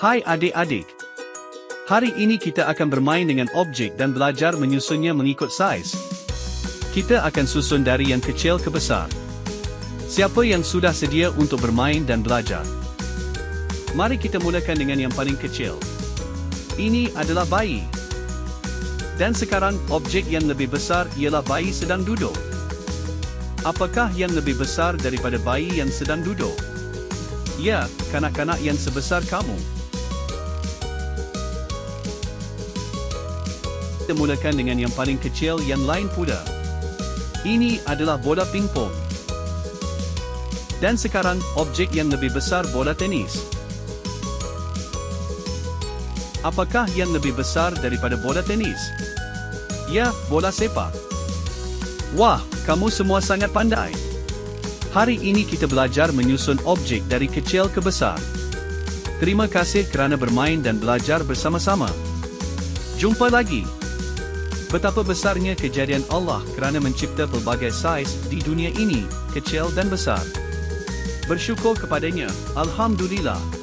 Hai adik-adik. Hari ini kita akan bermain dengan objek dan belajar menyusunnya mengikut saiz. Kita akan susun dari yang kecil ke besar. Siapa yang sudah sedia untuk bermain dan belajar? Mari kita mulakan dengan yang paling kecil. Ini adalah bayi. Dan sekarang objek yang lebih besar ialah bayi sedang duduk. Apakah yang lebih besar daripada bayi yang sedang duduk? Ya, kanak-kanak yang sebesar kamu. Kita mulakan dengan yang paling kecil yang lain pula. Ini adalah bola pingpong. Dan sekarang, objek yang lebih besar bola tenis. Apakah yang lebih besar daripada bola tenis? Ya, bola sepak. Wah, kamu semua sangat pandai. Hari ini kita belajar menyusun objek dari kecil ke besar. Terima kasih kerana bermain dan belajar bersama-sama. Jumpa lagi. Betapa besarnya kejadian Allah kerana mencipta pelbagai saiz di dunia ini, kecil dan besar. Bersyukur kepadanya, Alhamdulillah.